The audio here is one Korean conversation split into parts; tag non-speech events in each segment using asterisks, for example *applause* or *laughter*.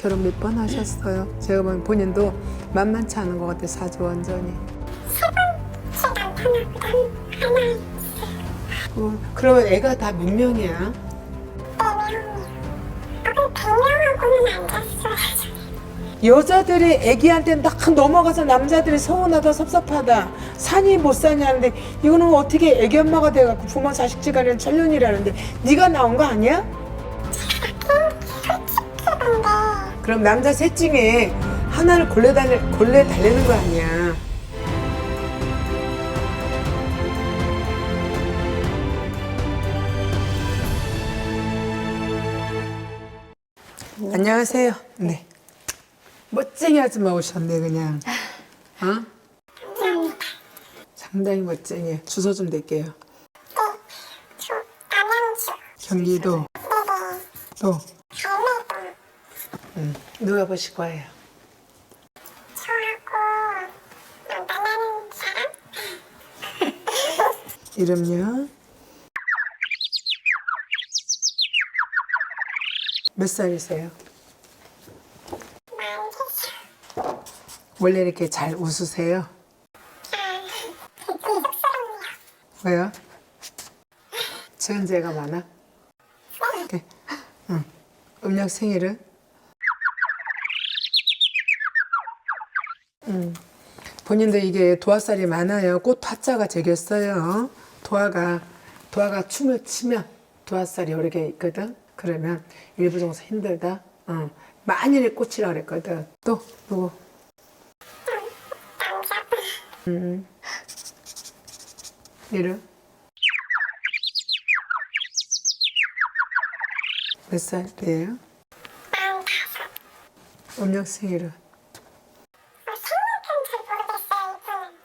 결혼 몇 번 하셨어요? 제가 보면 본인도 만만치 않은 것 같아요. 사주 완전히. 시간 하나보단 하나 어, 그러면 애가 다 몇 명이야? 여자들이 애기한테 딱 넘어가서 남자들이 서운하다 섭섭하다 산이 못 사냐는데 이거는 어떻게 애기 엄마가 돼갖고 부모 자식 지간에 천년이라는데 네가 나온 거 아니야? 그럼 남자 셋 중에 하나를 골래 달래 골래 달래는 거 아니야? 안녕하세요. 네. 멋쟁이 아줌마 오셨네 그냥. 어? 상당히 멋쟁이. 주소 좀. 저 남양주 경기도 네네 또 갈매동 음, 누가 보실 거예요? 저하고 만나는 사람 *laughs* 이름요? 몇 살이세요? 원래 이렇게 잘 웃으세요? 아 쑥스럽네요. 왜요? 지은재가 많아? 이렇게. 응. 음력 생일은? 음. 본인도 이게 도화살이 많아요. 꽃 화자가 제겼어요. 도화가 도화가 춤을 추면 도화살이 여러 개 있거든. 그러면 일부 정서 힘들다. 어. 만일의 꽃이라 그랬거든. 또 누구? 음. 이름? 몇 살이에요? 음력 생일은? 어, 생일은 잘 모르겠어요 이분은.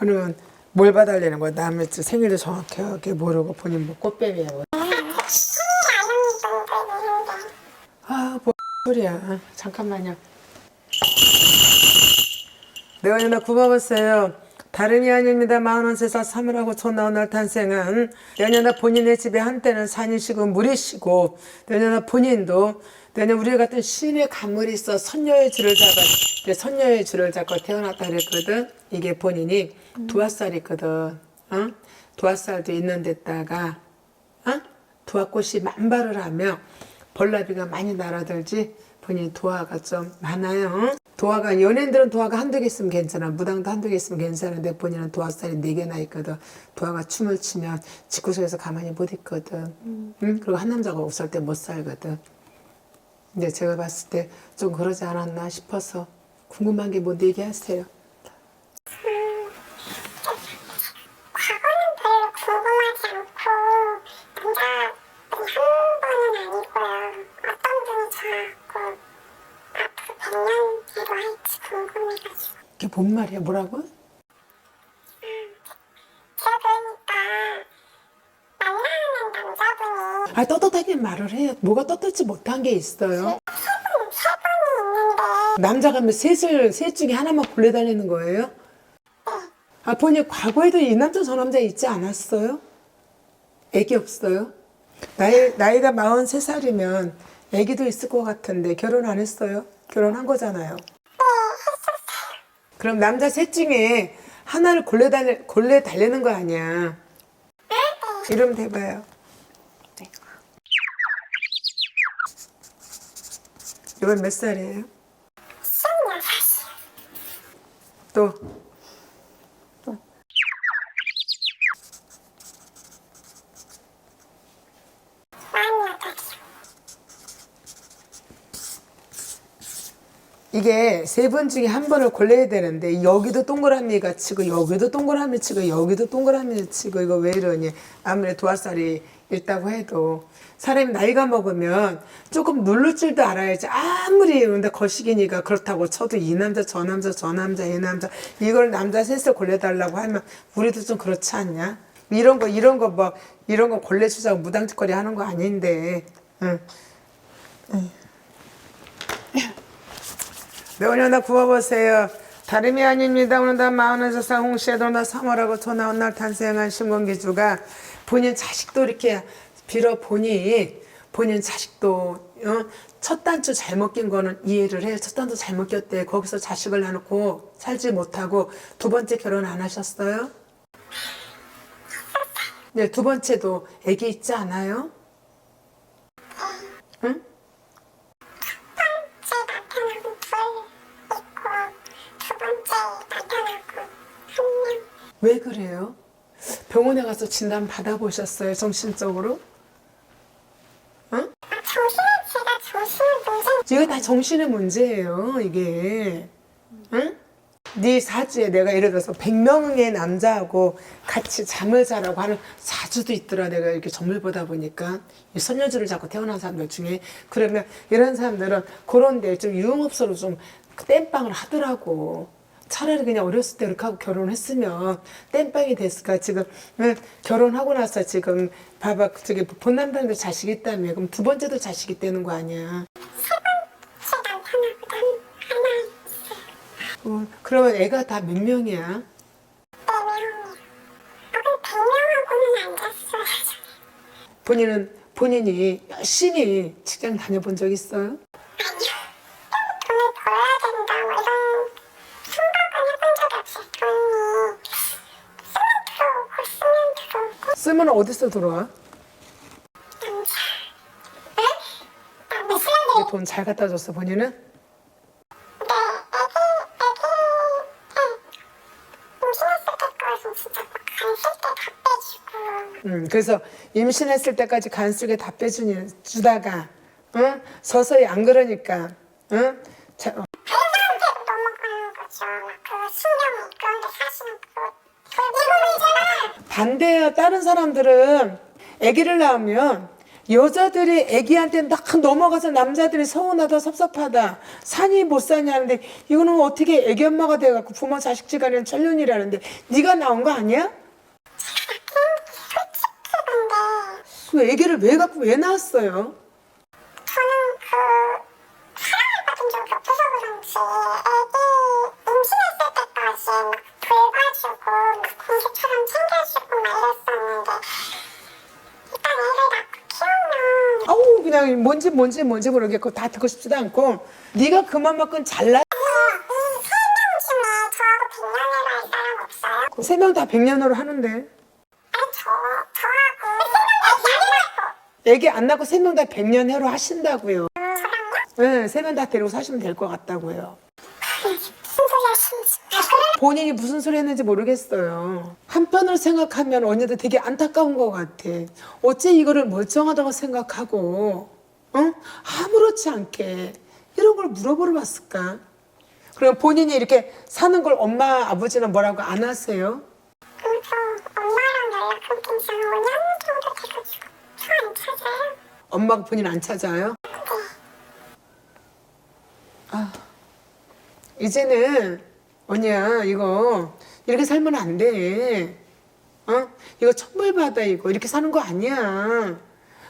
그러면 뭘 봐달라는 거야? 남의 생일도 정확하게 모르고 본인 뭐 꽃뱀이야 뭐. 아, 뭐 소리야. 잠깐만요. 네, 오늘 나 구박었어요. 다름이 아닙니다. 마흔원 세살 사물하고 초 나온 날 탄생은 내년에 본인의 집에 한때는 산이시고 물이시고 내년에 본인도 내년 우리 같은 신의 간물이 있어 선녀의 줄을 잡아 선녀의 줄을 잡고 태어났다 그랬거든. 이게 본인이 두화살이거든. 어? 두화살도 있는 데다가 어? 두화꽃이 만발을 하며 벌나비가 많이 날아들지 본인 도화가 좀 많아요. 도화가 연예인들은 도화가 한두 개 있으면 괜찮아. 무당도 한두 개 있으면 괜찮은데 본인은 도화살이 네 개나 있거든. 도화가 춤을 추면 집구석에서 가만히 못 있거든. 응? 그리고 한 남자가 없을 때 못 살거든. 근데 제가 봤을 때 좀 그러지 않았나 싶어서 궁금한 게 뭔데 얘기하세요. 과거는 별로 궁금하지 않고 남자분이 한 번은 아니고요. 어떤 분이 저하고 앞으로 100년 뒤로 할지 궁금해가지고 이게 뭔 말이야? 뭐라고? 아 떳떳하게 말을 해요. 뭐가 떳떳지 못한 게 있어요. 남자가 뭐 셋을 셋 중에 하나만 골래달리는 거예요? 아 본인 과거에도 이 남자 저 남자 있지 않았어요? 애기 없어요? 나이 나이가 43살이면 애기도 있을 것 같은데 결혼 안 했어요? 결혼한 거잖아요. 그럼 남자 셋 중에 하나를 골래 달래 골래 달래는 거 아니야? 이름 대봐요. 이번 몇 살이에요? 26살 또 마흔여덟이요. 이게 세 번 중에 한 번을 골라야 되는데 여기도 동그라미가 치고 여기도 동그라미 치고 여기도 동그라미 치고 이거 왜 이러니? 아무리 도화살이 있다고 해도 사람이 나이가 먹으면 조금 누를 줄도 알아야지. 아무리 근데 거시기니까 그렇다고 쳐도 이 남자 저 남자 저 남자 이 남자 이걸 남자 셋을 골라달라고 하면 우리도 좀 그렇지 않냐? 이런 거 이런 거 뭐 이런 거 골라주자고 무당짓거리 하는 거 아닌데. 응. 네, 오늘 나 구워보세요. 다름이 아닙니다. 오늘 나 마흔에서 쌍홍시에도 나 3월하고 초 나온 날 탄생한 신공기주가 본인 자식도 이렇게 빌어 보니 본인 자식도 어, 첫 단추 잘못 낀 거는 이해를 해. 첫 단추 잘못 꼈대. 거기서 자식을 낳고 살지 못하고 두 번째 결혼 안 하셨어요? 네, 두 번째도 아기 있지 않아요? 응? 제 나타나고 불 있고 두 번째 나타나고 한명 왜 그래요? 병원에 가서 진단 받아보셨어요? 정신적으로? 응? 문제 이거 다 정신의 문제예요, 이게. 응? 네 사주에 내가 예를 들어서 100명의 남자하고 같이 잠을 자라고 하는 사주도 있더라. 내가 이렇게 점을 보다 보니까. 이 선녀주를 잡고 태어난 사람들 중에. 그러면 이런 사람들은 그런 데 좀 유흥업소로 좀 땜빵을 하더라고. 차라리 그냥 어렸을 때 이렇게 하고 결혼했으면 땜빵이 됐을까. 지금 응, 결혼하고 나서 지금 봐봐. 저기 본남자인데 자식 있다며. 그럼 두 번째도 자식 있다는 거 아니야. 어, 그러면 애가 다 몇 명이야? 본인은 본인이 열심히 직장 다녀본 적 있어요? 쓰면 어디서 들어와? 돈 잘 갖다 줬어 본인은? 음, 그래서 임신했을 때까지 간쓰게 다 빼주니 주다가 응? 서서히 안 그러니까 응? 자, 반대야 다른 사람들은 아기를 낳으면 여자들이 아기한테 딱 넘어가서 남자들이 서운하다 섭섭하다 산이 못 사냐 하는데 이거는 어떻게 아기 엄마가 돼갖고 부모 자식 지간에는 천년이라는데 네가 나온 거 아니야? 솔직히 근데 그 아기를 왜 갖고 왜 낳았어요? 그냥 뭔지 뭔지 뭔지 모르겠고 다 듣고 싶지도 않고 네가 그만큼 잘나 이세명 중에 저하고 백년으로 할 사람 없어요? 세명 다 백년으로 하는데 아니 저 저하고 세명 애기 안 낳고 세 명 다 백년 해로 하신다고요. 저랑요? 네, 세명 다 데리고 사시면 될 것 같다고요. 아? 본인이 무슨 소리 했는지 모르겠어요. 한편으로 생각하면 언니도 되게 안타까운 것 같아. 어째 이거를 멀쩡하다고 생각하고, 응? 아무렇지 않게 이런 걸 물어보러 왔을까? 그럼 본인이 이렇게 사는 걸 엄마, 아버지는 뭐라고 안 하세요? 그래서 엄마랑 연락 끊긴 지 5년 정도 돼가지고 저안 찾아요 엄마가 본인 안 찾아요? 아, 이제는 언니야 이거 이렇게 살면 안 돼. 어? 이거 천벌 받아 이거 이렇게 사는 거 아니야.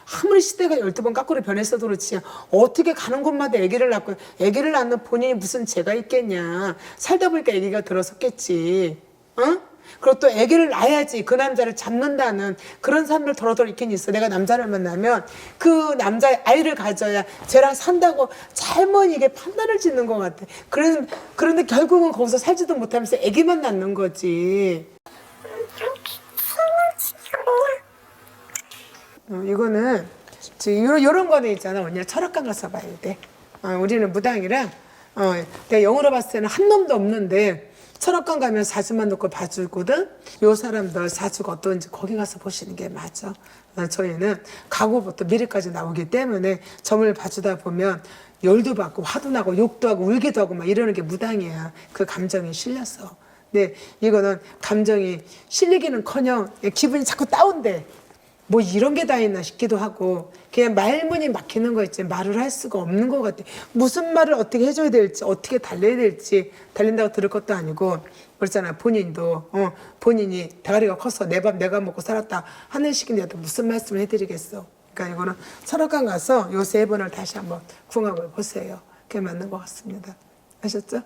아무리 시대가 열두 번 거꾸로 변했어도 그렇지. 어떻게 가는 곳마다 아기를 낳고 아기를 낳는 본인이 무슨 죄가 있겠냐. 살다 보니까 아기가 들어섰겠지. 어? 그리고 또 아기를 낳아야지 그 남자를 잡는다는 그런 사람들 더러더러 있긴 있어. 내가 남자를 만나면 그 남자의 아이를 가져야 쟤랑 산다고 잘못 이게 판단을 짓는 것 같아. 그런, 그런데 결국은 거기서 살지도 못하면서 아기만 낳는 거지 어, 이거는 요런, 요런 거는 있잖아. 언니가 철학관 가서 봐야 돼. 어, 우리는 무당이라 어, 내가 영어로 봤을 때는 한 놈도 없는데 철학관 가면 사주만 놓고 봐주거든. 요 사람들 사주가 어떤지 거기 가서 보시는 게 맞아. 어, 저희는 가구부터 미래까지 나오기 때문에 점을 봐주다 보면 열도 받고 화도 나고 욕도 하고 울기도 하고 막 이러는 게 무당이야. 그 감정이 실렸어 근데 이거는 감정이 실리기는커녕 기분이 자꾸 다운돼 뭐 이런 게 다 있나 싶기도 하고 그냥 말문이 막히는 거 있지. 말을 할 수가 없는 것 같아. 무슨 말을 어떻게 해줘야 될지 어떻게 달래야 될지 달린다고 들을 것도 아니고 그렇잖아. 본인도. 어 본인이 대가리가 커서 내 밥 내가 먹고 살았다 하는 식인데도 무슨 말씀을 해드리겠어. 그러니까 이거는 철학관 가서 요 세 번을 다시 한번 궁합을 보세요. 그게 맞는 것 같습니다. 아셨죠?